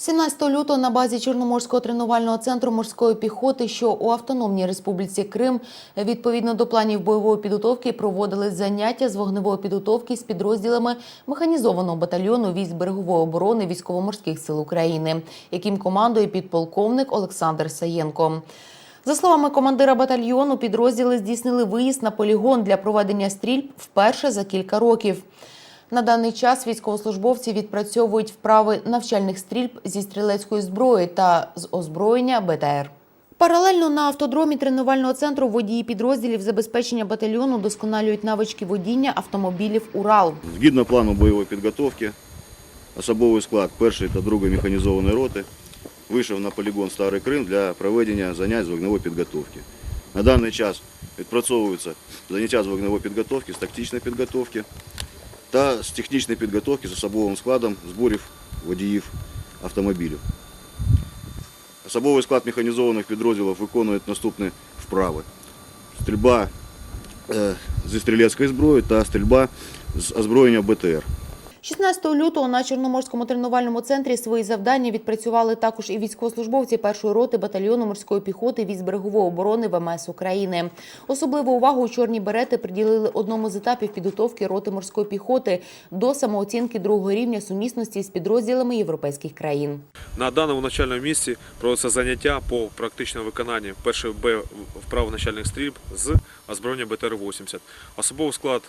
17 лютого на базі Чорноморського тренувального центру морської піхоти, що у Автономній Республіці Крим, відповідно до планів бойової підготовки, проводили заняття з вогневої підготовки з підрозділами механізованого батальйону військ берегової оборони військово-морських сил України, яким командує підполковник Олександр Саєнко. За словами командира батальйону, підрозділи здійснили виїзд на полігон для проведення стрільб вперше за кілька років. На даний час військовослужбовці відпрацьовують вправи навчальних стрільб зі стрілецької зброї та з озброєння БТР. Паралельно на автодромі тренувального центру водії підрозділів забезпечення батальйону досконалюють навички водіння автомобілів Урал. Згідно плану бойової підготовки, особовий склад 1 та 2 механізованої роти вийшов на полігон Старий Крим для проведення занять з вогневої підготовки. На даний час відпрацьовуються заняття з вогневої підготовки, з тактичної підготовки та з технічної підготовки з особовим складом зборів водіїв автомобілів. Особовий склад механізованих підрозділів виконує наступні вправи. Стрільба е, зі стрілецької зброї та стрільба з озброєння БТР. 16 лютого на Чорноморському тренувальному центрі свої завдання відпрацювали також і військовослужбовці першої роти батальйону морської піхоти військ берегової оборони ВМС України. Особливу увагу чорні берети приділили одному з етапів підготовки роти морської піхоти до самооцінки другого рівня сумісності з підрозділами європейських країн. На даному навчальному місці проводиться заняття по практичному виконанні першої Б вправ навчальних стрільб з озброєння БТР-80. Особовий склад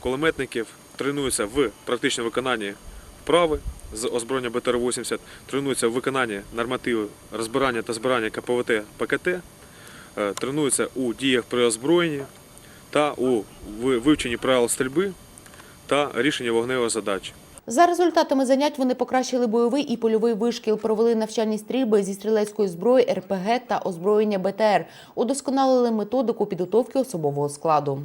кулеметників тренується в практичному виконанні вправи з озброєння БТР-80, тренується в виконанні нормативів розбирання та збирання КПВТ ПКТ, е, тренується у діях при озброєнні та у вивченні правил стрільби та рішенні вогневої задачі. За результатами занять вони покращили бойовий і польовий вишкіл, провели навчальні стрільби зі стрілецької зброї, РПГ та озброєння БТР, удосконалили методику підготовки особового складу.